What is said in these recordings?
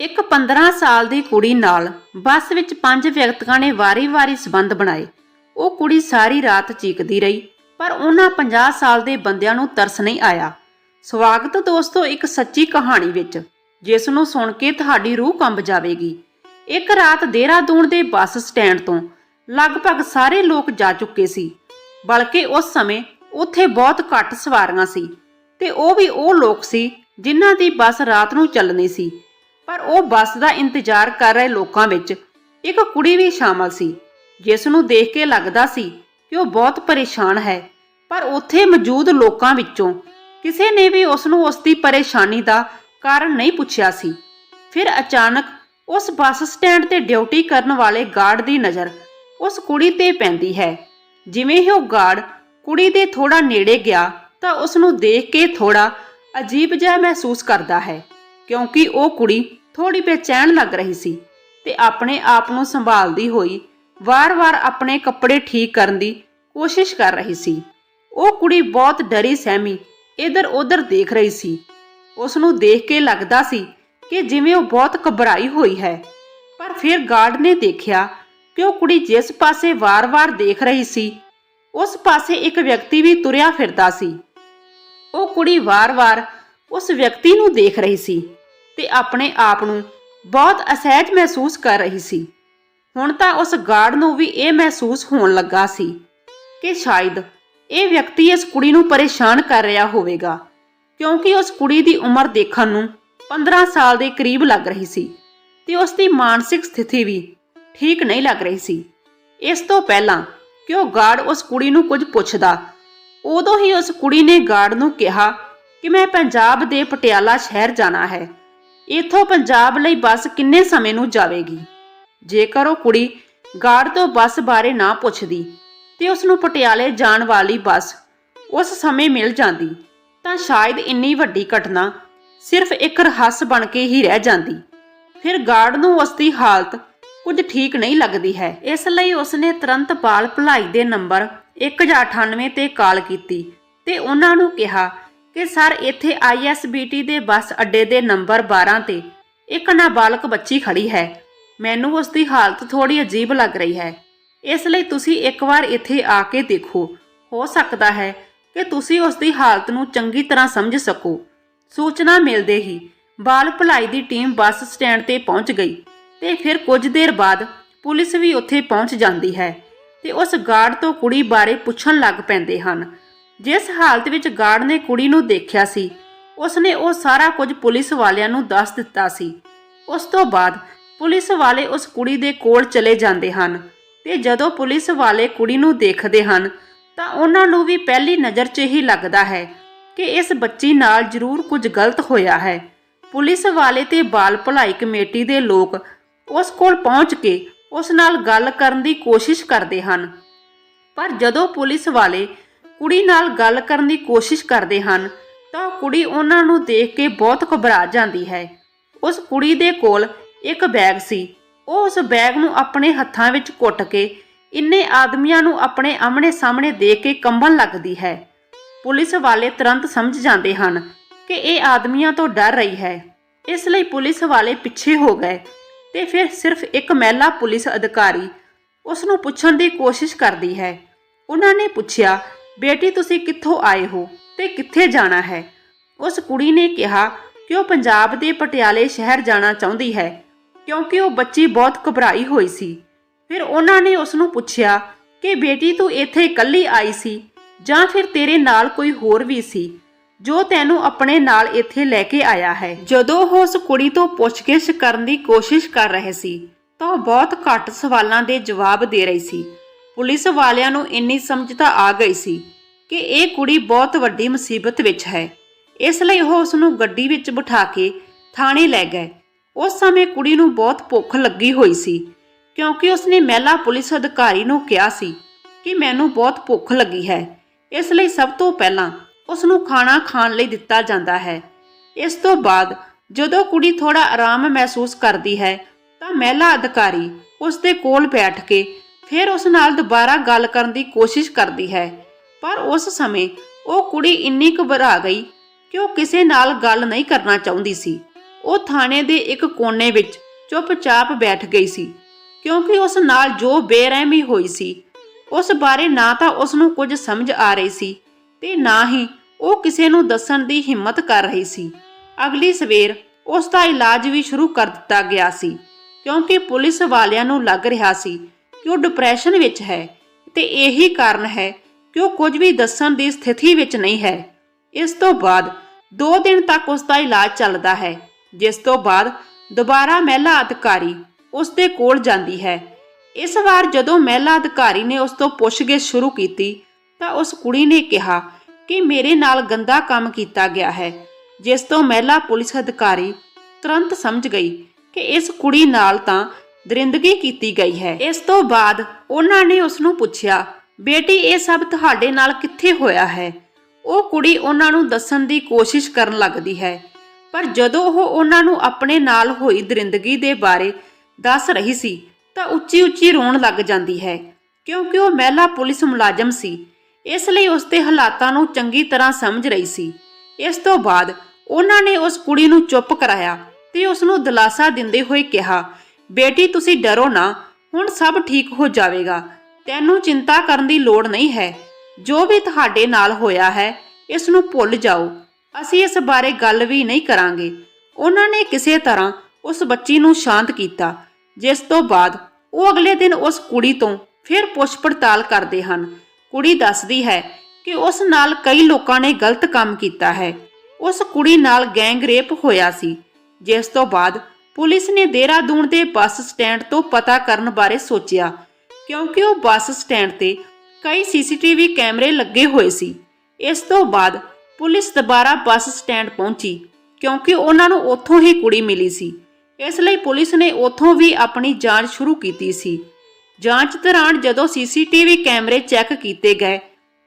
ਇੱਕ 15 ਸਾਲ ਦੀ ਕੁੜੀ ਨਾਲ ਬੱਸ ਵਿੱਚ ਪੰਜ ਵਿਅਕਤੀਆਂ ਨੇ ਵਾਰੀ-ਵਾਰੀ ਸਬੰਧ ਬਣਾਏ। ਉਹ ਕੁੜੀ ਸਾਰੀ ਰਾਤ ਚੀਕਦੀ ਰਹੀ, ਪਰ ਉਹਨਾਂ 50 ਸਾਲ ਦੇ ਬੰਦਿਆਂ ਨੂੰ ਤਰਸ ਨਹੀਂ ਆਇਆ। ਸਵਾਗਤ ਦੋਸਤੋ ਇੱਕ ਸੱਚੀ ਕਹਾਣੀ ਵਿੱਚ, ਜਿਸ ਨੂੰ ਸੁਣ ਕੇ ਤੁਹਾਡੀ ਰੂਹ ਕੰਬ ਜਾਵੇਗੀ। ਇੱਕ ਰਾਤ ਦੇਹਰਾਦੂਨ ਦੇ ਬੱਸ ਸਟੈਂਡ ਤੋਂ ਲਗਭਗ ਸਾਰੇ ਲੋਕ ਜਾ ਚੁੱਕੇ ਸੀ, ਬਲਕਿ ਉਸ ਸਮੇਂ ਉੱਥੇ ਬਹੁਤ ਘੱਟ ਸਵਾਰੀਆਂ ਸੀ, ਤੇ ਉਹ ਵੀ ਉਹ ਲੋਕ ਸੀ ਜਿਨ੍ਹਾਂ ਦੀ ਬੱਸ ਰਾਤ ਨੂੰ ਚੱਲਣੀ ਸੀ। ਪਰ ਉਹ ਬੱਸ ਦਾ ਇੰਤਜ਼ਾਰ ਕਰ ਰਹੇ ਲੋਕਾਂ ਵਿੱਚ ਇੱਕ ਕੁੜੀ ਵੀ ਸ਼ਾਮਲ ਸੀ, ਜਿਸ ਨੂੰ ਦੇਖ ਕੇ ਲੱਗਦਾ ਸੀ ਕਿ ਉਹ ਬਹੁਤ ਪਰੇਸ਼ਾਨ ਹੈ, ਪਰ ਉੱਥੇ ਮੌਜੂਦ ਲੋਕਾਂ ਵਿੱਚੋਂ ਕਿਸੇ ਨੇ ਵੀ ਉਸ ਨੂੰ ਉਸ ਦੀ ਪਰੇਸ਼ਾਨੀ ਦਾ ਕਾਰਨ ਨਹੀਂ ਪੁੱਛਿਆ ਸੀ। ਫਿਰ ਅਚਾਨਕ ਉਸ ਬੱਸ ਸਟੈਂਡ ਤੇ ਡਿਊਟੀ ਕਰਨ ਵਾਲੇ ਗਾਰਡ ਦੀ ਨਜ਼ਰ ਉਸ ਕੁੜੀ ਤੇ ਪੈਂਦੀ ਹੈ। ਜਿਵੇਂ ਹੀ ਉਹ ਗਾਰਡ ਕੁੜੀ ਦੇ ਥੋੜਾ ਨੇੜੇ ਗਿਆ ਤਾਂ ਉਸ ਨੂੰ ਦੇਖ ਕੇ ਥੋੜਾ ਅਜੀਬ ਜਿਹਾ ਮਹਿਸੂਸ ਕਰਦਾ ਹੈ, ਕਿਉਂਕਿ ਉਹ ਕੁੜੀ ਥੋੜੀ ਬੇਚੈਨ ਲੱਗ ਰਹੀ ਸੀ ਤੇ ਆਪਣੇ ਆਪ ਨੂੰ ਸੰਭਾਲਦੀ ਹੋਈ ਵਾਰ-ਵਾਰ ਆਪਣੇ ਕੱਪੜੇ ਠੀਕ ਕਰਨ ਦੀ ਕੋਸ਼ਿਸ਼ ਕਰ ਰਹੀ ਸੀ। ਉਹ ਕੁੜੀ ਬਹੁਤ ਡਰੀ ਸਹਿਮੀ ਇਧਰ ਉਧਰ ਦੇਖ ਰਹੀ ਸੀ। ਉਸ ਨੂੰ ਦੇਖ ਕੇ ਲੱਗਦਾ ਸੀ ਕਿ ਜਿਵੇਂ ਉਹ ਬਹੁਤ ਘਬਰਾਈ ਹੋਈ ਹੈ। ਪਰ ਫਿਰ ਗਾਰਡ ਨੇ ਦੇਖਿਆ ਕਿ ਉਹ ਕੁੜੀ ਜਿਸ ਪਾਸੇ ਵਾਰ-ਵਾਰ ਦੇਖ ਰਹੀ ਸੀ, ਉਸ ਪਾਸੇ ਇੱਕ ਵਿਅਕਤੀ ਵੀ ਤੁਰਿਆ ਫਿਰਦਾ ਸੀ। ਉਹ ਕੁੜੀ ਵਾਰ-ਵਾਰ ਉਸ ਵਿਅਕਤੀ ਨੂੰ ਦੇਖ ਰਹੀ ਸੀ। ਤੇ ਆਪਣੇ ਆਪ ਨੂੰ ਬਹੁਤ ਅਸਹਿਜ ਮਹਿਸੂਸ ਕਰ ਰਹੀ ਸੀ। ਹੁਣ ਤਾਂ ਉਸ ਗਾਰਡ ਨੂੰ ਵੀ ਇਹ ਮਹਿਸੂਸ ਹੋਣ ਲੱਗਾ ਸੀ ਕਿ ਸ਼ਾਇਦ ਇਹ ਵਿਅਕਤੀ ਇਸ ਕੁੜੀ ਨੂੰ ਪਰੇਸ਼ਾਨ ਕਰ ਰਿਹਾ ਹੋਵੇਗਾ, ਕਿਉਂਕਿ ਉਸ ਕੁੜੀ ਦੀ ਉਮਰ ਦੇਖਣ ਨੂੰ 15 ਸਾਲ ਦੇ ਕਰੀਬ ਲੱਗ ਰਹੀ ਸੀ ਤੇ ਉਸ ਦੀ ਮਾਨਸਿਕ ਸਥਿਤੀ ਵੀ ਠੀਕ ਨਹੀਂ ਲੱਗ ਰਹੀ ਸੀ। ਇਸ ਤੋਂ ਪਹਿਲਾਂ ਕਿ ਉਹ ਗਾਰਡ ਉਸ ਕੁੜੀ ਨੂੰ ਕੁਝ ਪੁੱਛਦਾ, ਉਦੋਂ ਹੀ ਉਸ ਕੁੜੀ ਨੇ ਗਾਰਡ ਨੂੰ ਕਿਹਾ ਕਿ ਮੈਂ ਪੰਜਾਬ ਦੇ ਪਟਿਆਲਾ ਸ਼ਹਿਰ ਜਾਣਾ ਹੈ। ਇੱਥੋਂ ਪੰਜਾਬ ਲਈ ਬੱਸ ਕਿੰਨੇ ਸਮੇਂ ਨੂੰ ਜਾਵੇਗੀ? ਜੇਕਰ ਉਹ ਕੁੜੀ ਗਾਰਡ ਤੋਂ ਬੱਸ ਬਾਰੇ ਨਾ ਪੁੱਛਦੀ ਤੇ ਉਸ ਨੂੰ ਪਟਿਆਲੇ ਜਾਣ ਵਾਲੀ ਬੱਸ ਉਸ ਸਮੇਂ ਮਿਲ ਜਾਂਦੀ, ਤਾਂ ਸ਼ਾਇਦ ਇੰਨੀ ਵੱਡੀ ਘਟਨਾ ਸਿਰਫ ਇੱਕ ਰਹੱਸ ਬਣ ਕੇ ਹੀ ਰਹਿ ਜਾਂਦੀ। ਫਿਰ ਗਾਰਡ ਨੂੰ ਉਸ ਦੀ ਹਾਲਤ ਕੁਝ ਠੀਕ ਨਹੀਂ ਲੱਗਦੀ ਹੈ। ਇਸ ਲਈ ਉਸਨੇ ਤੁਰੰਤ ਬਾਲ ਭਲਾਈ ਦੇ ਨੰਬਰ 1098 ਤੇ ਕਾਲ ਕੀਤੀ ਤੇ ਉਹਨਾਂ ਨੂੰ ਕਿਹਾ ਕਿ ਸਰ, ਇੱਥੇ ਆਈਐਸਬੀਟੀ ਦੇ ਬੱਸ ਅੱਡੇ ਦੇ ਨੰਬਰ 12 ਤੇ ਇੱਕ ਨਾਬਾਲਗ ਬੱਚੀ ਖੜੀ ਹੈ। ਮੈਨੂੰ ਉਸ ਦੀ ਹਾਲਤ ਥੋੜੀ ਅਜੀਬ ਲੱਗ ਰਹੀ ਹੈ। ਇਸ ਲਈ ਤੁਸੀਂ ਇੱਕ ਵਾਰ ਇੱਥੇ ਆ ਕੇ ਦੇਖੋ। ਹੋ ਸਕਦਾ ਹੈ ਕਿ ਤੁਸੀਂ ਉਸ ਦੀ ਹਾਲਤ ਨੂੰ ਚੰਗੀ ਤਰ੍ਹਾਂ ਸਮਝ ਸਕੋ। ਸੂਚਨਾ ਮਿਲਦੇ ਹੀ ਬਾਲ ਭਲਾਈ ਦੀ ਟੀਮ ਬੱਸ ਸਟੈਂਡ ਤੇ ਪਹੁੰਚ ਗਈ ਤੇ ਫਿਰ ਕੁਝ ਦੇਰ ਬਾਅਦ ਪੁਲਿਸ ਵੀ ਉੱਥੇ ਪਹੁੰਚ ਜਾਂਦੀ ਹੈ ਤੇ ਉਸ ਗਾਰਡ ਤੋਂ ਕੁੜੀ ਬਾਰੇ ਪੁੱਛਣ ਲੱਗ ਪੈਂਦੇ ਹਨ। ਜਿਸ ਹਾਲਤ ਵਿੱਚ ਗਾਰਡ ਨੇ ਕੁੜੀ ਨੂੰ ਦੇਖਿਆ ਸੀ, ਉਸਨੇ ਉਹ ਸਾਰਾ ਕੁਝ ਪੁਲਿਸ ਵਾਲਿਆਂ ਨੂੰ ਦੱਸ ਦਿੱਤਾ ਸੀ। ਉਸ ਤੋਂ ਬਾਅਦ ਪੁਲਿਸ ਵਾਲੇ ਉਸ ਕੁੜੀ ਦੇ ਕੋਲ ਚਲੇ ਜਾਂਦੇ ਹਨ ਤੇ ਜਦੋਂ ਪੁਲਿਸ ਵਾਲੇ ਕੁੜੀ ਨੂੰ ਦੇਖਦੇ ਹਨ, ਤਾਂ ਉਹਨਾਂ ਨੂੰ ਵੀ ਪਹਿਲੀ ਨਜ਼ਰ 'ਚ ਹੀ ਲੱਗਦਾ ਹੈ ਕਿ ਇਸ ਬੱਚੀ ਨਾਲ ਜ਼ਰੂਰ ਕੁਝ ਗਲਤ ਹੋਇਆ ਹੈ। ਪੁਲਿਸ ਵਾਲੇ ਤੇ ਬਾਲ ਭਲਾਈ ਕਮੇਟੀ ਦੇ ਲੋਕ ਉਸ ਕੋਲ ਪਹੁੰਚ ਕੇ ਉਸ ਨਾਲ ਗੱਲ ਕਰਨ ਦੀ ਕੋਸ਼ਿਸ਼ ਕਰਦੇ ਹਨ। ਪਰ ਜਦੋਂ ਪੁਲਿਸ ਵਾਲੇ ਕੁੜੀ ਨਾਲ ਗੱਲ ਕਰਨ ਦੀ ਕੋਸ਼ਿਸ਼ ਕਰਦੇ ਹਨ, ਤਾਂ ਉਹ ਕੁੜੀ ਉਹਨਾਂ ਨੂੰ ਦੇਖ ਕੇ ਬਹੁਤ ਘਬਰਾ ਜਾਂਦੀ ਹੈ। ਉਸ ਕੁੜੀ ਦੇ ਕੋਲ ਇੱਕ ਬੈਗ ਸੀ। ਉਹ ਉਸ ਬੈਗ ਨੂੰ ਆਪਣੇ ਹੱਥਾਂ ਵਿੱਚ ਕੁੱਟ ਕੇ ਇੰਨੇ ਆਦਮੀਆਂ ਨੂੰ ਆਪਣੇ ਆਮਣੇ ਸਾਹਮਣੇ ਦੇਖ ਕੇ ਕੰਬਣ ਲੱਗਦੀ ਹੈ। ਪੁਲਿਸ ਵਾਲੇ ਤੁਰੰਤ ਸਮਝ ਜਾਂਦੇ ਹਨ ਕਿ ਇਹ ਆਦਮੀਆਂ ਤੋਂ ਡਰ ਰਹੀ ਹੈ। ਇਸ ਲਈ ਪੁਲਿਸ ਵਾਲੇ ਪਿੱਛੇ ਹੋ ਗਏ ਤੇ ਫਿਰ ਸਿਰਫ ਇੱਕ ਮਹਿਲਾ ਪੁਲਿਸ ਅਧਿਕਾਰੀ ਉਸ ਨੂੰ ਪੁੱਛਣ ਦੀ ਕੋਸ਼ਿਸ਼ ਕਰਦੀ ਹੈ। ਉਹਨਾਂ ਨੇ ਪੁੱਛਿਆ ਬੇਟੀ, ਤੁਸੀਂ ਕਿੱਥੋਂ ਆਏ ਹੋ ਤੇ ਕਿੱਥੇ ਜਾਣਾ ਹੈ? ਉਸ ਕੁੜੀ ਨੇ ਕਿਹਾ ਕਿ ਉਹ ਪੰਜਾਬ ਦੇ ਪਟਿਆਲੇ ਸ਼ਹਿਰ ਜਾਣਾ ਚਾਹੁੰਦੀ ਹੈ? ਕਿਉਂਕਿ ਉਹ ਬੱਚੀ ਬਹੁਤ ਘਬਰਾਈ ਹੋਈ ਸੀ। ਫਿਰ ਉਹਨਾਂ ਨੇ ਉਸ ਨੂੰ ਪੁੱਛਿਆ ਕਿ, ਬੇਟੀ, ਤੂੰ ਇੱਥੇ ਇਕੱਲੀ ਆਈ ਸੀ ਜਾਂ ਫਿਰ ਤੇਰੇ ਨਾਲ ਕੋਈ ਹੋਰ ਵੀ ਸੀ ਜੋ ਤੈਨੂੰ ਆਪਣੇ ਨਾਲ ਇੱਥੇ ਲੈ ਕੇ ਆਇਆ ਹੈ? ਜਦੋਂ ਉਹ ਉਸ ਕੁੜੀ ਤੋਂ ਪੁੱਛਗਿੱਛ ਕਰਨ ਦੀ ਕੋਸ਼ਿਸ਼ ਕਰ ਰਹੇ ਸੀ ਤਾਂ ਉਹ ਬਹੁਤ ਘੱਟ ਸਵਾਲਾਂ ਦੇ ਜਵਾਬ ਦੇ ਰਹੀ ਸੀ। ਪੁਲਿਸ ਵਾਲਿਆਂ ਨੂੰ ਇੰਨੀ ਸਮਝ ਤਾਂ ਆ ਗਈ ਸੀ ਕਿ ਇਹ ਕੁੜੀ ਬਹੁਤ ਵੱਡੀ ਮੁਸੀਬਤ ਵਿੱਚ ਹੈ। ਇਸ ਲਈ ਉਹ ਉਸ ਨੂੰ ਗੱਡੀ ਵਿੱਚ ਬਿਠਾ ਕੇ ਥਾਣੇ ਲੈ ਗਏ। ਉਸ ਸਮੇਂ ਕੁੜੀ ਨੂੰ ਬਹੁਤ ਭੁੱਖ ਲੱਗੀ ਹੋਈ ਸੀ, ਕਿਉਂਕਿ ਉਸਨੇ ਮਹਿਲਾ ਪੁਲਿਸ ਅਧਿਕਾਰੀ ਨੂੰ ਕਿਹਾ ਸੀ ਕਿ ਮੈਨੂੰ ਬਹੁਤ ਭੁੱਖ ਲੱਗੀ ਹੈ। ਇਸ ਲਈ ਸਭ ਤੋਂ ਪਹਿਲਾਂ ਉਸ ਨੂੰ ਖਾਣਾ ਖਾਣ ਲਈ ਦਿੱਤਾ ਜਾਂਦਾ ਹੈ। ਇਸ ਤੋਂ ਬਾਅਦ ਜਦੋਂ ਕੁੜੀ ਥੋੜਾ ਆਰਾਮ ਮਹਿਸੂਸ ਕਰਦੀ ਹੈ ਤਾਂ ਮਹਿਲਾ ਅਧਿਕਾਰੀ ਉਸ ਦੇ ਕੋਲ ਬੈਠ ਕੇ ਫਿਰ ਉਸ ਨਾਲ ਦੁਬਾਰਾ ਗੱਲ ਕਰਨ ਦੀ ਕੋਸ਼ਿਸ਼ ਕਰਦੀ ਹੈ। ਪਰ ਉਸ ਸਮੇਂ ਉਹ ਕੁੜੀ ਇੰਨੀ ਘਬਰਾ ਗਈ ਕਿ ਉਹ ਕਿਸੇ ਨਾਲ ਗੱਲ ਨਹੀਂ ਕਰਨਾ ਚਾਹੁੰਦੀ ਸੀ। ਉਹ ਥਾਣੇ ਦੇ ਇੱਕ ਕੋਨੇ ਵਿੱਚ ਚੁੱਪਚਾਪ ਬੈਠ ਗਈ ਸੀ ਕਿਉਂਕਿ ਉਸ ਨਾਲ ਜੋ ਬੇਰਹਿਮੀ ਹੋਈ ਸੀ, ਉਸ ਬਾਰੇ ਨਾ ਤਾਂ ਉਸ ਨੂੰ ਕੁਝ ਸਮਝ ਆ ਰਹੀ ਸੀ ਤੇ ਨਾ ਹੀ ਉਹ ਕਿਸੇ ਨੂੰ ਦੱਸਣ ਦੀ ਹਿੰਮਤ ਕਰ ਰਹੀ ਸੀ। ਅਗਲੀ ਸਵੇਰ ਉਸ ਦਾ ਇਲਾਜ ਵੀ ਸ਼ੁਰੂ ਕਰ ਦਿੱਤਾ ਗਿਆ ਸੀ ਕਿਉਂਕਿ ਪੁਲਿਸ ਵਾਲਿਆਂ ਨੂੰ ਲੱਗ ਰਿਹਾ ਸੀ ਕਿ ਉਹ ਡਿਪਰੈਸ਼ਨ ਵਿੱਚ ਹੈ ਤੇ ਇਹੀ ਕਾਰਨ ਹੈ ਕਿ ਉਹ ਕੁਝ ਵੀ ਦੱਸਣ ਦੀ ਸਥਿਤੀ ਵਿੱਚ ਨਹੀਂ ਹੈ। ਇਸ ਤੋਂ ਬਾਅਦ 2 ਦਿਨ ਤੱਕ ਉਸ ਦਾ ਇਲਾਜ ਚੱਲਦਾ ਹੈ, ਜਿਸ ਤੋਂ ਬਾਅਦ ਦੁਬਾਰਾ ਮਹਿਲਾ ਅਧਿਕਾਰੀ ਉਸ ਦੇ ਕੋਲ ਜਾਂਦੀ ਹੈ। ਇਸ ਵਾਰ ਜਦੋਂ ਮਹਿਲਾ ਅਧਿਕਾਰੀ ਨੇ ਉਸ ਤੋਂ ਪੁੱਛਗਿੱਛ ਸ਼ੁਰੂ ਕੀਤੀ, ਤਾਂ ਉਸ ਕੁੜੀ ਨੇ ਕਿਹਾ ਕਿ ਮੇਰੇ ਨਾਲ ਗੰਦਾ ਕੰਮ ਕੀਤਾ ਗਿਆ ਹੈ, ਜਿਸ ਤੋਂ ਮਹਿਲਾ ਪੁਲਿਸ ਅਧਿਕਾਰੀ ਤੁਰੰਤ ਸਮਝ ਗਈ ਕਿ ਇਸ ਕੁੜੀ ਨਾਲ ਤਾਂ ਦਰਿੰਦਗੀ ਕੀਤੀ ਗਈ ਹੈ। ਇਸ ਤੋਂ ਬਾਅਦ ਉਹਨਾਂ ਨੇ ਉਸ ਨੂੰ ਪੁੱਛਿਆ, ਬੇਟੀ, ਇਹ ਸਭ ਤੁਹਾਡੇ ਨਾਲ ਕਿੱਥੇ ਹੋਇਆ ਹੈ? ਉਹ ਕੁੜੀ ਉਹਨਾਂ ਨੂੰ ਦੱਸਣ ਦੀ ਕੋਸ਼ਿਸ਼ ਕਰਨ ਲੱਗਦੀ ਹੈ। ਪਰ ਜਦੋਂ ਉਹ ਉਹਨਾਂ ਨੂੰ ਆਪਣੇ ਨਾਲ ਹੋਈ ਦਰਿੰਦਗੀ ਦੇ ਬਾਰੇ ਦੱਸ ਰਹੀ ਸੀ, ਤਾਂ ਉੱਚੀ ਉੱਚੀ ਰੋਣ ਲੱਗ ਜਾਂਦੀ ਹੈ, ਕਿਉਂਕਿ ਉਹ ਮਹਿਲਾ ਪੁਲਿਸ ਮੁਲਾਜ਼ਮ ਸੀ। ਇਸ ਲਈ ਉਸ ਦੇ ਹਾਲਾਤਾਂ ਨੂੰ ਚੰਗੀ ਤਰ੍ਹਾਂ ਸਮਝ ਰਹੀ ਸੀ। ਇਸ ਤੋਂ ਬਾਅਦ ਉਹਨਾਂ ਨੇ ਉਸ ਕੁੜੀ ਨੂੰ ਚੁੱਪ ਕਰਾਇਆ ਤੇ ਉਸ ਨੂੰ ਦਿਲਾਸਾ ਦਿੰਦੇ ਹੋਏ ਕਿਹਾ ਬੇਟੀ, ਤੁਸੀਂ ਡਰੋ ਨਾ। ਹੁਣ ਸਭ ਠੀਕ ਹੋ ਜਾਵੇਗਾ। ਤੈਨੂੰ ਚਿੰਤਾ ਕਰਨ ਦੀ ਲੋੜ ਨਹੀਂ ਹੈ। ਜੋ ਵੀ ਤੁਹਾਡੇ ਨਾਲ ਹੋਇਆ ਹੈ, ਇਸ ਨੂੰ ਭੁੱਲ ਜਾਓ। ਅਸੀਂ ਇਸ ਬਾਰੇ ਗੱਲ ਵੀ ਨਹੀਂ ਕਰਾਂਗੇ। ਉਹਨਾਂ ਨੇ ਕਿਸੇ ਤਰ੍ਹਾਂ ਉਸ ਬੱਚੀ ਨੂੰ ਸ਼ਾਂਤ ਕੀਤਾ, ਜਿਸ ਤੋਂ ਬਾਅਦ ਉਹ ਅਗਲੇ ਦਿਨ ਉਸ ਕੁੜੀ ਤੋਂ ਫਿਰ ਪੁੱਛ ਪੜਤਾਲ ਕਰਦੇ ਹਨ। ਕੁੜੀ ਦੱਸਦੀ ਹੈ ਕਿ ਉਸ ਨਾਲ ਕਈ ਲੋਕਾਂ ਨੇ ਗਲਤ ਕੰਮ ਕੀਤਾ ਹੈ। ਉਸ ਕੁੜੀ ਨਾਲ ਗੈਂਗ ਰੇਪ ਹੋਇਆ ਸੀ, ਜਿਸ ਤੋਂ ਬਾਅਦ ਪੁਲਿਸ ਨੇ ਦੇਹਰਾਦੂਨ ਦੇ ਬੱਸ ਸਟੈਂਡ ਤੋਂ ਪਤਾ ਕਰਨ ਬਾਰੇ ਸੋਚਿਆ, ਕਿਉਂਕਿ ਉਹ ਬੱਸ ਸਟੈਂਡ ਤੇ ਕਈ ਸੀਸੀਟੀਵੀ ਕੈਮਰੇ ਲੱਗੇ ਹੋਏ ਸੀ। ਇਸ ਤੋਂ ਬਾਅਦ ਪੁਲਿਸ ਦੁਬਾਰਾ ਬੱਸ ਸਟੈਂਡ ਪਹੁੰਚੀ, ਕਿਉਂਕਿ ਉਹਨਾਂ ਨੂੰ ਉੱਥੋਂ ਹੀ ਕੁੜੀ ਮਿਲੀ ਸੀ। ਇਸ ਲਈ ਪੁਲਿਸ ਨੇ ਉੱਥੋਂ ਵੀ ਆਪਣੀ ਜਾਂਚ ਸ਼ੁਰੂ ਕੀਤੀ ਸੀ। ਜਾਂਚ ਦੌਰਾਨ ਜਦੋਂ ਸੀਸੀਟੀਵੀ ਕੈਮਰੇ ਚੈੱਕ ਕੀਤੇ ਗਏ,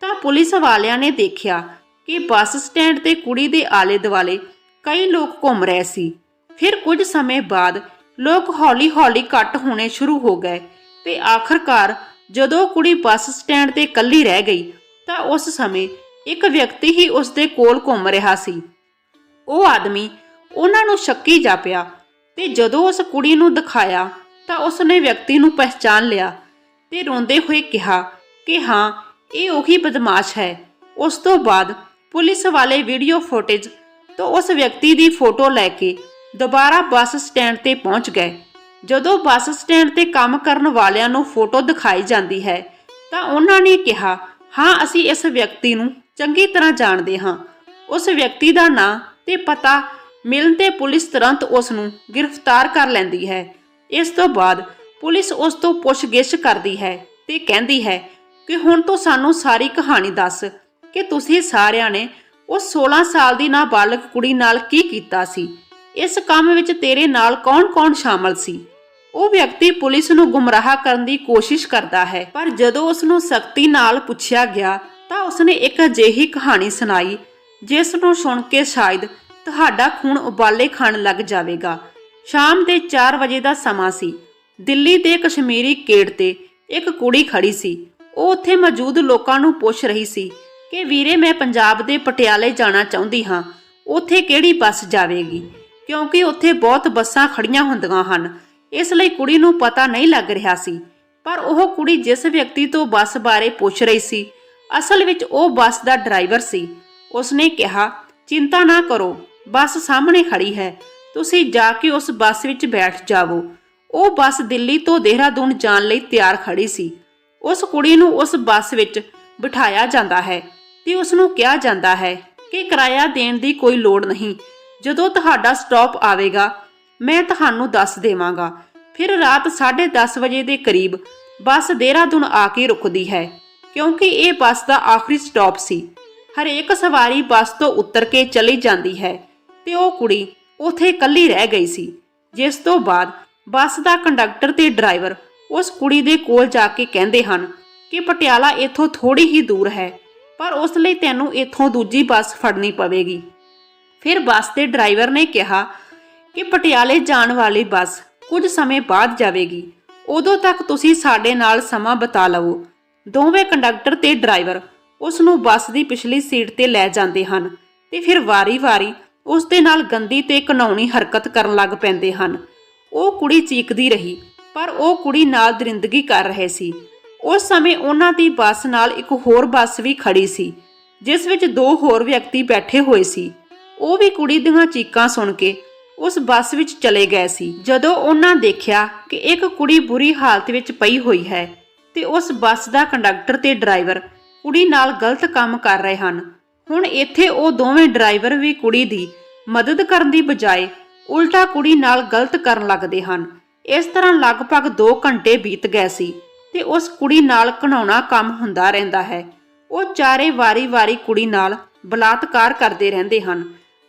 ਤਾਂ ਪੁਲਿਸ ਵਾਲਿਆਂ ਨੇ ਦੇਖਿਆ ਕਿ ਬੱਸ ਸਟੈਂਡ ਤੇ ਕੁੜੀ ਦੇ ਆਲੇ-ਦੁਆਲੇ ਕਈ ਲੋਕ ਘੁੰਮ ਰਹੇ ਸੀ। ਫਿਰ ਕੁਝ ਸਮੇਂ ਬਾਅਦ ਲੋਕ ਹੌਲੀ-ਹੌਲੀ ਘੱਟ ਹੋਣੇ ਸ਼ੁਰੂ ਹੋ ਗਏ ਤੇ ਆਖਰਕਾਰ ਜਦੋਂ ਕੁੜੀ ਬੱਸ ਸਟੈਂਡ ਤੇ ਇਕੱਲੀ ਰਹਿ ਗਈ ਤਾਂ ਉਸ ਸਮੇਂ ਇੱਕ ਵਿਅਕਤੀ ਹੀ ਉਸ ਦੇ ਕੋਲ ਘੁੰਮ ਰਿਹਾ ਸੀ। ਉਹ ਆਦਮੀ ਉਹਨਾਂ ਨੂੰ ਸ਼ੱਕੀ ਜਾਪਿਆ ਤੇ ਜਦੋਂ ਉਸ ਕੁੜੀ ਨੂੰ ਦਿਖਾਇਆ ਤਾਂ ਉਸ ਨੇ ਵਿਅਕਤੀ ਨੂੰ ਪਹਿਚਾਨ ਲਿਆ ਤੇ ਰੋਂਦੇ ਹੋਏ ਕਿਹਾ ਕਿ ਹਾਂ, ਇਹ ਉਹੀ ਬਦਮਾਸ਼ ਹੈ। ਉਸ ਤੋਂ ਬਾਅਦ ਪੁਲਿਸ ਵਾਲੇ ਵੀਡੀਓ ਫੁਟੇਜ ਤੋਂ ਉਸ ਵਿਅਕਤੀ ਦੀ ਫੋਟੋ ਲੈ ਕੇ ਦੁਬਾਰਾ ਬੱਸ ਸਟੈਂਡ ਤੇ ਪਹੁੰਚ ਗਏ। ਜਦੋਂ ਬੱਸ ਸਟੈਂਡ ਤੇ ਕੰਮ ਕਰਨ ਵਾਲਿਆਂ ਨੂੰ ਫੋਟੋ ਦਿਖਾਈ ਜਾਂਦੀ ਹੈ, ਤਾਂ ਉਹਨਾਂ ਨੇ ਕਿਹਾ, ਹਾਂ, ਅਸੀਂ ਇਸ ਵਿਅਕਤੀ ਨੂੰ ਚੰਗੀ ਤਰ੍ਹਾਂ ਜਾਣਦੇ ਹਾਂ। ਉਸ ਵਿਅਕਤੀ ਦਾ ਨਾਂ ਤੇ ਪਤਾ ਮਿਲਣ ਤੇ ਪੁਲਿਸ ਤੁਰੰਤ ਉਸ ਨੂੰ ਗ੍ਰਿਫਤਾਰ ਕਰ ਲੈਂਦੀ ਹੈ। ਇਸ ਤੋਂ ਬਾਅਦ ਪੁਲਿਸ ਉਸ ਤੋਂ ਪੁੱਛਗਿੱਛ ਕਰਦੀ ਹੈ ਤੇ ਕਹਿੰਦੀ ਹੈ ਕਿ ਹੁਣ ਤੋਂ ਸਾਨੂੰ ਸਾਰੀ ਕਹਾਣੀ ਦੱਸ ਕਿ ਤੁਸੀਂ ਸਾਰਿਆਂ ਨੇ ਉਸ 16 ਸਾਲ ਦੀ ਨਾਬਾਲਗ ਕੁੜੀ ਨਾਲ ਕੀ ਕੀਤਾ ਸੀ। ਇਸ ਕੰਮ ਵਿੱਚ ਤੇਰੇ ਨਾਲ ਕੌਣ-ਕੌਣ ਸ਼ਾਮਲ ਸੀ? ਉਹ ਵਿਅਕਤੀ ਪੁਲਿਸ ਨੂੰ ਗੁੰਮਰਾਹ ਕਰਨ ਦੀ ਕੋਸ਼ਿਸ਼ ਕਰਦਾ ਹੈ, ਪਰ ਜਦੋਂ ਉਸ ਨੂੰ ਸਖਤੀ ਨਾਲ ਪੁੱਛਿਆ ਗਿਆ, ਤਾਂ ਉਸਨੇ ਇੱਕ ਅਜਿਹੀ ਕਹਾਣੀ ਸੁਣਾਈ, ਜਿਸ ਨੂੰ ਸੁਣ ਕੇ ਸ਼ਾਇਦ ਤੁਹਾਡਾ ਖੂਨ ਉਬਾਲੇ ਖਾਣ ਲੱਗ ਜਾਵੇਗਾ। ਸ਼ਾਮ ਦੇ 4 ਵਜੇ ਦਾ ਸਮਾਂ ਸੀ। ਦਿੱਲੀ ਦੇ ਕਸ਼ਮੀਰੀ ਗੇਟ ਤੇ ਇੱਕ ਕੁੜੀ ਖੜੀ ਸੀ। ਉਹ ਉੱਥੇ ਮੌਜੂਦ ਲੋਕਾਂ ਨੂੰ ਪੁੱਛ ਰਹੀ ਸੀ ਕਿ, ਵੀਰੇ, ਮੈਂ ਪੰਜਾਬ ਦੇ ਪਟਿਆਲੇ ਜਾਣਾ ਚਾਹੁੰਦੀ ਹਾਂ। ਉੱਥੇ ਕਿਹੜੀ ਬੱਸ ਜਾਵੇਗੀ? ਕਿਉਂਕਿ ਉੱਥੇ ਬਹੁਤ ਬੱਸਾਂ ਖੜੀਆਂ ਹੁੰਦੀਆਂ ਹਨ। ਇਸ ਲਈ ਕੁੜੀ ਨੂੰ ਪਤਾ ਨਹੀਂ ਲੱਗ ਰਿਹਾ ਸੀ। ਪਰ ਉਹ ਕੁੜੀ ਜਿਸ ਵਿਅਕਤੀ ਤੋਂ ਬੱਸ ਬਾਰੇ ਪੁੱਛ ਰਹੀ ਸੀ, ਅਸਲ ਵਿੱਚ ਉਹ ਬੱਸ ਦਾ ਡਰਾਈਵਰ ਸੀ। ਉਸਨੇ ਕਿਹਾ, ਚਿੰਤਾ ਨਾ ਕਰੋ, ਬੱਸ ਸਾਹਮਣੇ ਖੜੀ ਹੈ। ਤੁਸੀਂ ਜਾ ਕੇ ਉਸ ਬੱਸ ਵਿੱਚ ਬੈਠ ਜਾਵੋ। ਉਹ ਬੱਸ ਦਿੱਲੀ ਤੋਂ ਦੇਹਰਾਦੂਨ ਜਾਣ ਲਈ ਤਿਆਰ ਖੜੀ ਸੀ। ਉਸ ਕੁੜੀ ਨੂੰ ਉਸ ਬੱਸ ਵਿੱਚ ਬਿਠਾਇਆ ਜਾਂਦਾ ਹੈ ਤੇ ਉਸ ਨੂੰ ਕਿਹਾ ਜਾਂਦਾ ਹੈ ਕਿ ਕਿਰਾਇਆ ਦੇਣ ਦੀ ਕੋਈ ਲੋੜ ਨਹੀਂ। ਜਦੋਂ ਤੁਹਾਡਾ ਸਟਾਪ ਆਵੇਗਾ, ਮੈਂ ਤੁਹਾਨੂੰ ਦੱਸ ਦੇਵਾਂਗਾ। ਫਿਰ ਰਾਤ 10:30 ਵਜੇ ਦੇ ਕਰੀਬ ਬੱਸ ਦੇਹਰਾਦੂਨ ਆ ਕੇ ਰੁਕਦੀ ਹੈ, ਕਿਉਂਕਿ ਇਹ ਬੱਸ ਦਾ ਆਖਰੀ ਸਟਾਪ ਸੀ। ਹਰੇਕ ਸਵਾਰੀ ਬੱਸ ਤੋਂ ਉਤਰ ਕੇ ਚਲੀ ਜਾਂਦੀ ਹੈ ਤੇ ਉਹ ਕੁੜੀ ਉਥੇ ਇਕੱਲੀ ਰਹਿ ਗਈ ਸੀ। ਜਿਸ ਤੋਂ ਬਾਅਦ ਬੱਸ ਦਾ ਕੰਡਕਟਰ ਤੇ ਡਰਾਈਵਰ ਉਸ ਕੁੜੀ ਦੇ ਕੋਲ ਜਾ ਕੇ ਕਹਿੰਦੇ ਹਨ ਕਿ ਪਟਿਆਲਾ ਇੱਥੋਂ ਥੋੜੀ ਹੀ ਦੂਰ ਹੈ, ਪਰ ਉਸ ਲਈ ਤੈਨੂੰ ਇੱਥੋਂ ਦੂਜੀ ਬੱਸ ਫੜਨੀ ਪਵੇਗੀ। ਫਿਰ ਬੱਸ ਦੇ ਡਰਾਈਵਰ ਨੇ ਕਿਹਾ ਕਿ ਪਟਿਆਲੇ ਜਾਣ ਵਾਲੀ ਬੱਸ ਕੁਝ ਸਮੇਂ ਬਾਅਦ ਜਾਵੇਗੀ। ਉਦੋਂ ਤੱਕ ਤੁਸੀਂ ਸਾਡੇ ਨਾਲ ਸਮਾਂ ਬਿਤਾ ਲਵੋ। ਦੋਵੇਂ ਕੰਡਕਟਰ ਤੇ ਡਰਾਈਵਰ ਉਸ ਨੂੰ ਬੱਸ ਦੀ ਪਿਛਲੀ ਸੀਟ ਤੇ ਲੈ ਜਾਂਦੇ ਹਨ ਤੇ ਫਿਰ ਵਾਰੀ-ਵਾਰੀ ਉਸ ਦੇ ਨਾਲ ਗੰਦੀ ਤੇ ਘਿਨਾਉਣੀ ਹਰਕਤ ਕਰਨ ਲੱਗ ਪੈਂਦੇ ਹਨ। ਉਹ ਕੁੜੀ ਚੀਕਦੀ ਰਹੀ, ਪਰ ਉਹ ਕੁੜੀ ਨਾਲ ਦਰਿੰਦਗੀ ਕਰ ਰਹੇ ਸੀ। ਉਸ ਸਮੇਂ ਉਹਨਾਂ ਦੀ ਬੱਸ ਨਾਲ ਇੱਕ ਹੋਰ ਬੱਸ ਵੀ ਖੜੀ ਸੀ, ਜਿਸ ਵਿੱਚ ਦੋ ਹੋਰ ਵਿਅਕਤੀ ਬੈਠੇ ਹੋਏ ਸੀ। ਉਹ ਵੀ ਕੁੜੀ ਦੀਆਂ ਚੀਕਾਂ ਸੁਣ ਕੇ ਉਸ ਬੱਸ ਵਿੱਚ ਚਲੇ ਗਏ ਸੀ। ਜਦੋਂ ਉਹਨਾਂ ਦੇਖਿਆ ਕਿ ਇੱਕ ਕੁੜੀ ਬੁਰੀ ਹਾਲਤ ਵਿੱਚ ਪਈ ਹੋਈ ਹੈ ਤੇ ਉਸ ਬੱਸ ਦਾ ਕੰਡਕਟਰ ਤੇ ਡਰਾਈਵਰ ਕੁੜੀ ਨਾਲ ਗਲਤ ਕੰਮ ਕਰ ਰਹੇ ਹਨ, ਹੁਣ ਇੱਥੇ ਉਹ ਦੋਵੇਂ ਡਰਾਈਵਰ ਵੀ ਕੁੜੀ ਦੀ ਮਦਦ ਕਰਨ ਦੀ ਬਜਾਏ ਉਲਟਾ ਕੁੜੀ ਨਾਲ ਗਲਤ ਕਰਨ ਲੱਗਦੇ ਹਨ। ਇਸ ਤਰ੍ਹਾਂ ਲਗਭਗ 2 ਘੰਟੇ ਬੀਤ ਗਏ ਸੀ ਤੇ ਉਸ ਕੁੜੀ ਨਾਲ ਘਣਾਉਣਾ ਕੰਮ ਹੁੰਦਾ ਰਹਿੰਦਾ ਹੈ। ਉਹ ਚਾਰੇ ਵਾਰੀ-ਵਾਰੀ ਕੁੜੀ ਨਾਲ ਬਲਾਤਕਾਰ ਕਰਦੇ ਰਹਿੰਦੇ ਹਨ।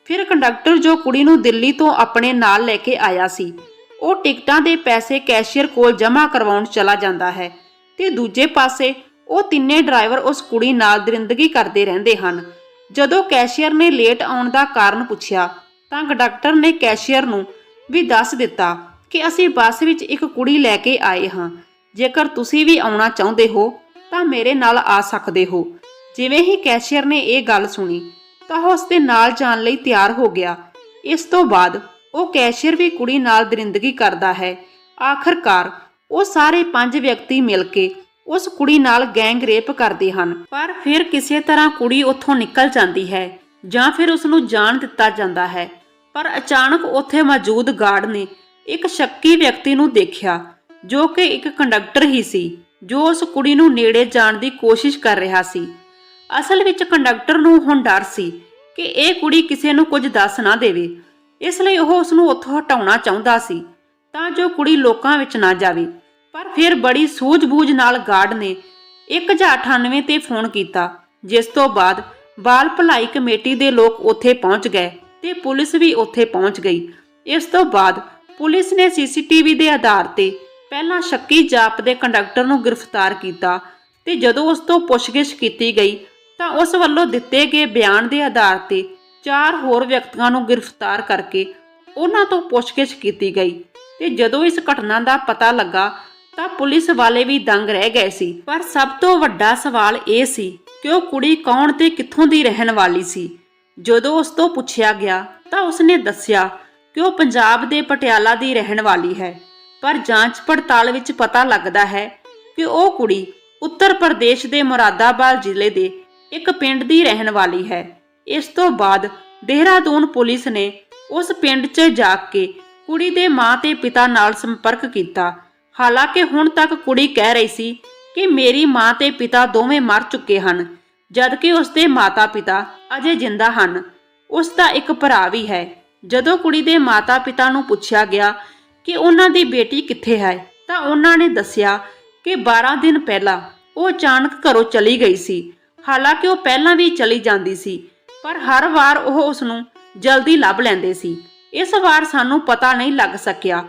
ਫਿਰ ਕੰਡਕਟਰ ਜੋ ਕੁੜੀ ਨੂੰ ਦਿੱਲੀ ਤੋਂ ਆਪਣੇ ਨਾਲ ਲੈ ਕੇ ਆਇਆ ਸੀ, ਉਹ ਟਿਕਟਾਂ ਦੇ ਪੈਸੇ ਕੈਸ਼ੀਅਰ ਕੋਲ ਜਮ੍ਹਾਂ ਕਰਵਾਉਣ ਚਲਾ ਜਾਂਦਾ ਹੈ ਤੇ ਦੂਜੇ ਪਾਸੇ ਉਹ ਤਿੰਨੇ ਡਰਾਈਵਰ ਉਸ ਕੁੜੀ ਨਾਲ ਦਰਿੰਦਗੀ ਕਰਦੇ ਰਹਿੰਦੇ ਹਨ। ਜਦੋਂ ਕੈਸ਼ੀਅਰ ਨੇ ਲੇਟ ਆਉਣ ਦਾ ਕਾਰਨ ਪੁੱਛਿਆ, ਤਾਂ ਕੰਡਕਟਰ ਨੇ ਕੈਸ਼ੀਅਰ ਨੂੰ ਵੀ ਦੱਸ ਦਿੱਤਾ ਕਿ ਅਸੀਂ ਬੱਸ ਵਿੱਚ ਇੱਕ ਕੁੜੀ ਲੈ ਕੇ ਆਏ ਹਾਂ। ਜੇਕਰ ਤੁਸੀਂ ਵੀ ਆਉਣਾ ਚਾਹੁੰਦੇ ਹੋ, ਤਾਂ ਮੇਰੇ ਨਾਲ ਆ ਸਕਦੇ ਹੋ। ਜਿਵੇਂ ਹੀ ਕੈਸ਼ੀਅਰ ਨੇ ਇਹ ਗੱਲ ਸੁਣੀ ਤਾਂ ਉਹ ਉਸ ਦੇ ਨਾਲ ਜਾਣ ਲਈ ਤਿਆਰ ਹੋ ਗਿਆ। ਇਸ ਤੋਂ ਬਾਅਦ ਉਹ ਕੈਸ਼ੀਅਰ ਵੀ ਕੁੜੀ ਨਾਲ ਦਰਿੰਦਗੀ ਕਰਦਾ ਹੈ। ਆਖਰਕਾਰ ਉਹ ਸਾਰੇ ਪੰਜ ਵਿਅਕਤੀ ਮਿਲ ਕੇ ਉਸ ਕੁੜੀ ਨਾਲ ਗੈਂਗ ਰੇਪ ਕਰਦੇ ਹਨ। ਪਰ ਫਿਰ ਕਿਸੇ ਤਰ੍ਹਾਂ ਕੁੜੀ ਉੱਥੋਂ ਨਿਕਲ ਜਾਂਦੀ ਹੈ ਜਾਂ ਫਿਰ ਉਸ ਨੂੰ ਜਾਣ ਦਿੱਤਾ ਜਾਂਦਾ ਹੈ। ਪਰ ਅਚਾਨਕ ਉੱਥੇ ਮੌਜੂਦ ਗਾਰਡ ਨੇ ਇੱਕ ਸ਼ੱਕੀ ਵਿਅਕਤੀ ਨੂੰ ਦੇਖਿਆ, ਜੋ ਕਿ ਇੱਕ ਕੰਡਕਟਰ ਹੀ ਸੀ, ਜੋ ਉਸ ਕੁੜੀ ਨੂੰ ਨੇੜੇ ਜਾਣ ਦੀ ਕੋਸ਼ਿਸ਼ ਕਰ ਰਿਹਾ ਸੀ। ਅਸਲ ਵਿੱਚ ਕੰਡਕਟਰ ਨੂੰ ਹੁਣ ਡਰ ਸੀ ਕਿ ਇਹ ਕੁੜੀ ਕਿਸੇ ਨੂੰ ਕੁਝ ਦੱਸ ਨਾ ਦੇਵੇ। ਇਸ ਲਈ ਉਹ ਉਸ ਨੂੰ ਉੱਥੋਂ ਹਟਾਉਣਾ ਚਾਹੁੰਦਾ ਸੀ ਤਾਂ ਜੋ ਕੁੜੀ ਲੋਕਾਂ ਵਿੱਚ ਨਾ ਜਾਵੇ। ਪਰ ਫਿਰ ਬੜੀ ਸੂਝ-ਬੂਝ ਨਾਲ ਗਾਰਡ ਨੇ 1098 ਤੇ ਫੋਨ ਕੀਤਾ, ਜਿਸ ਤੋਂ ਬਾਅਦ ਬਾਲ ਭਲਾਈ ਕਮੇਟੀ ਦੇ ਲੋਕ ਉੱਥੇ ਪਹੁੰਚ ਗਏ ਤੇ ਪੁਲਿਸ ਵੀ ਉੱਥੇ ਪਹੁੰਚ ਗਈ। ਇਸ ਤੋਂ ਬਾਅਦ ਪੁਲਿਸ ਨੇ ਸੀਸੀਟੀਵੀ ਦੇ ਆਧਾਰ ਤੇ ਪਹਿਲਾਂ ਸ਼ੱਕੀ ਜਾਪ ਦੇ ਕੰਡਕਟਰ ਨੂੰ ਗ੍ਰਿਫਤਾਰ ਕੀਤਾ ਤੇ ਜਦੋਂ ਉਸ ਤੋਂ ਪੁੱਛਗਿੱਛ ਕੀਤੀ ਗਈ ਤਾਂ ਉਸ ਵੱਲੋਂ ਦਿੱਤੇ ਗਏ ਬਿਆਨ ਦੇ ਆਧਾਰ ਤੇ ਚਾਰ ਹੋਰ ਵਿਅਕਤੀਆਂ ਨੂੰ ਗ੍ਰਿਫਤਾਰ ਕਰਕੇ ਉਹਨਾਂ ਤੋਂ ਪੁੱਛਗਿੱਛ ਕੀਤੀ ਗਈ ਤੇ ਜਦੋਂ ਇਸ ਘਟਨਾ ਦਾ ਪਤਾ ਲੱਗਾ ਤਾਂ ਪੁਲਿਸ ਵਾਲੇ ਵੀ ਦੰਗ ਰਹਿ ਗਏ ਸੀ। ਪਰ ਸਭ ਤੋਂ ਵੱਡਾ ਸਵਾਲ ਇਹ ਸੀ ਕਿ ਉਹ ਕੁੜੀ ਕੌਣ ਤੇ ਕਿੱਥੋਂ ਦੀ ਰਹਿਣ ਵਾਲੀ ਸੀ। ਜਦੋਂ ਉਸ ਤੋਂ ਪੁੱਛਿਆ ਗਿਆ ਤਾਂ ਉਸਨੇ ਦੱਸਿਆ ਕਿ ਉਹ ਪੰਜਾਬ ਦੇ ਪਟਿਆਲਾ ਦੀ ਰਹਿਣ ਵਾਲੀ ਹੈ। ਪਰ ਜਾਂਚ ਪੜਤਾਲ ਵਿੱਚ ਪਤਾ ਲੱਗਦਾ ਹੈ ਕਿ ਉਹ ਕੁੜੀ ਉੱਤਰ ਪ੍ਰਦੇਸ਼ ਦੇ ਮੁਰਾਦਾਬਾਦ ਜ਼ਿਲ੍ਹੇ ਦੇ ਇੱਕ ਪਿੰਡ ਦੀ ਰਹਿਣ ਵਾਲੀ ਹੈ। ਇਸ ਤੋਂ ਬਾਅਦ ਦੇਹਰਾਦੂਨ ਪੁਲਿਸ ਨੇ ਉਸ ਪਿੰਡ 'ਚ ਜਾ ਕੇ ਕੁੜੀ ਦੇ ਮਾਂ ਤੇ ਪਿਤਾ ਨਾਲ ਸੰਪਰਕ ਕੀਤਾ। ਹਾਲਾਂਕਿ ਹੁਣ ਤੱਕ ਕੁੜੀ ਕਹਿ ਰਹੀ ਸੀ ਕਿ ਮੇਰੀ ਮਾਂ ਤੇ ਪਿਤਾ ਦੋਵੇਂ ਮਰ ਚੁੱਕੇ ਹਨ, ਜਦਕਿ ਉਸ ਦੇ ਮਾਤਾ-ਪਿਤਾ ਅਜੇ ਜਿੰਦਾ ਹਨ। ਉਸ ਦਾ ਇੱਕ ਭਰਾ ਵੀ ਹੈ। ਜਦੋਂ ਕੁੜੀ ਦੇ ਮਾਤਾ-ਪਿਤਾ ਨੂੰ ਪੁੱਛਿਆ ਗਿਆ ਕਿ ਉਹਨਾਂ ਦੀ ਬੇਟੀ ਕਿੱਥੇ ਹੈ, ਤਾਂ ਉਹਨਾਂ ਨੇ ਦੱਸਿਆ ਕਿ 12 ਦਿਨ ਪਹਿਲਾਂ ਉਹ ਅਚਾਨਕ ਘਰੋਂ ਚਲੀ ਗਈ ਸੀ। ਹਾਲਾਂਕਿ ਉਹ ਪਹਿਲਾਂ ਵੀ ਚਲੀ ਜਾਂਦੀ ਸੀ, ਪਰ ਹਰ ਵਾਰ ਉਹ ਉਸ ਨੂੰ ਜਲਦੀ ਲੱਭ ਲੈਂਦੇ ਸੀ। ਇਸ ਵਾਰ ਸਾਨੂੰ ਪਤਾ ਨਹੀਂ ਲੱਗ ਸਕਿਆ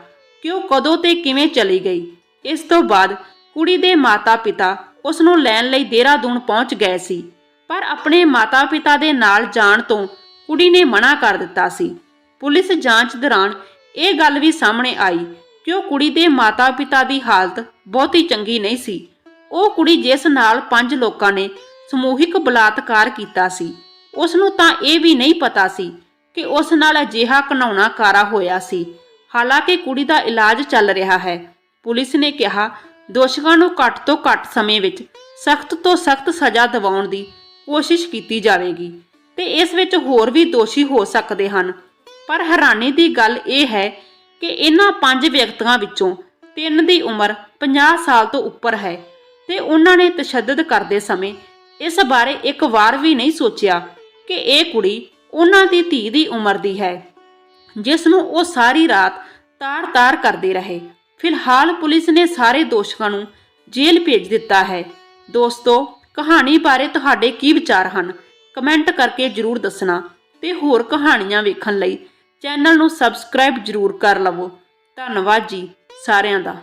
ਕਿ ਉਹ ਕਦੋਂ ਤੇ ਕਿਵੇਂ ਚਲੀ ਗਈ। ਇਸ ਤੋਂ ਬਾਅਦ ਕੁੜੀ ਦੇ ਮਾਤਾ-ਪਿਤਾ ਉਸ ਨੂੰ ਲੈਣ ਲਈ ਦੇਹਰਾਦੂਨ ਪਹੁੰਚ ਗਏ ਸੀ, ਪਰ ਆਪਣੇ ਮਾਤਾ-ਪਿਤਾ ਦੇ ਨਾਲ ਜਾਣ ਤੋਂ ਕੁੜੀ ਨੇ ਮਨਾ ਕਰ ਦਿੱਤਾ ਸੀ। ਪੁਲਿਸ ਜਾਂਚ ਦੌਰਾਨ ਇਹ ਗੱਲ ਵੀ ਸਾਹਮਣੇ ਆਈ ਕਿ ਉਹ ਕੁੜੀ ਦੇ ਮਾਤਾ-ਪਿਤਾ ਦੀ ਹਾਲਤ ਬਹੁਤੀ ਚੰਗੀ ਨਹੀਂ ਸੀ। ਉਹ ਕੁੜੀ ਜਿਸ ਨਾਲ ਪੰਜ ਲੋਕਾਂ ਨੇ ਸਮੂਹਿਕ ਬਲਾਤਕਾਰ ਕੀਤਾ ਸੀ। ਉਸ ਨੂੰ ਤਾਂ ਇਹ ਵੀ ਨਹੀਂ ਪਤਾ ਸੀ ਕਿ ਉਸ ਨਾਲ ਅਜਿਹਾ ਘਨਾਉਣਾ ਕਾਰਾ ਹੋਇਆ ਸੀ। ਹਾਲਾਂਕਿ ਕੁੜੀ ਦਾ ਇਲਾਜ ਚੱਲ ਰਿਹਾ ਹੈ। ਪੁਲਿਸ ਨੇ ਕਿਹਾ, ਦੋਸ਼ੀਆਂ ਨੂੰ ਘੱਟ ਤੋਂ ਘੱਟ ਸਮੇਂ ਵਿੱਚ ਸਖਤ ਤੋਂ ਸਖਤ ਸਜ਼ਾ ਦਿਵਾਉਣ ਦੀ ਕੋਸ਼ਿਸ਼ ਕੀਤੀ ਜਾਵੇਗੀ ਤੇ ਇਸ ਵਿੱਚ ਹੋਰ ਵੀ ਦੋਸ਼ੀ ਹੋ ਸਕਦੇ ਹਨ। ਪਰ ਹੈਰਾਨੀ ਦੀ ਗੱਲ ਇਹ ਹੈ ਕਿ ਇਹਨਾਂ ਪੰਜ ਵਿਅਕਤੀਆਂ ਵਿੱਚੋਂ ਤਿੰਨ ਦੀ ਉਮਰ 50 ਸਾਲ ਤੋਂ ਉੱਪਰ ਹੈ ਤੇ ਉਹਨਾਂ ਨੇ ਤਸ਼ੱਦਦ ਕਰਦੇ ਸਮੇਂ ਇਸ ਬਾਰੇ ਇੱਕ ਵਾਰ ਵੀ ਨਹੀਂ ਸੋਚਿਆ ਕਿ ਇਹ ਕੁੜੀ ਉਹਨਾਂ ਦੀ ਧੀ ਦੀ ਉਮਰ ਦੀ ਹੈ, ਜਿਸ ਨੂੰ ਉਹ ਸਾਰੀ ਰਾਤ ਤਾਰ-ਤਾਰ ਕਰਦੇ ਰਹੇ। ਫਿਲਹਾਲ ਪੁਲਿਸ ਨੇ ਸਾਰੇ ਦੋਸ਼ੀਆਂ ਨੂੰ ਜੇਲ੍ਹ ਭੇਜ ਦਿੱਤਾ ਹੈ। ਦੋਸਤੋ, ਕਹਾਣੀ ਬਾਰੇ ਤੁਹਾਡੇ ਕੀ ਵਿਚਾਰ ਹਨ? ਕਮੈਂਟ ਕਰਕੇ ਜਰੂਰ ਦੱਸਣਾ ਤੇ ਹੋਰ ਕਹਾਣੀਆਂ ਵੇਖਣ ਲਈ ਚੈਨਲ ਨੂੰ ਸਬਸਕ੍ਰਾਈਬ ਜਰੂਰ ਕਰ ਲਵੋ। ਧੰਨਵਾਦ ਜੀ ਸਾਰਿਆਂ ਦਾ।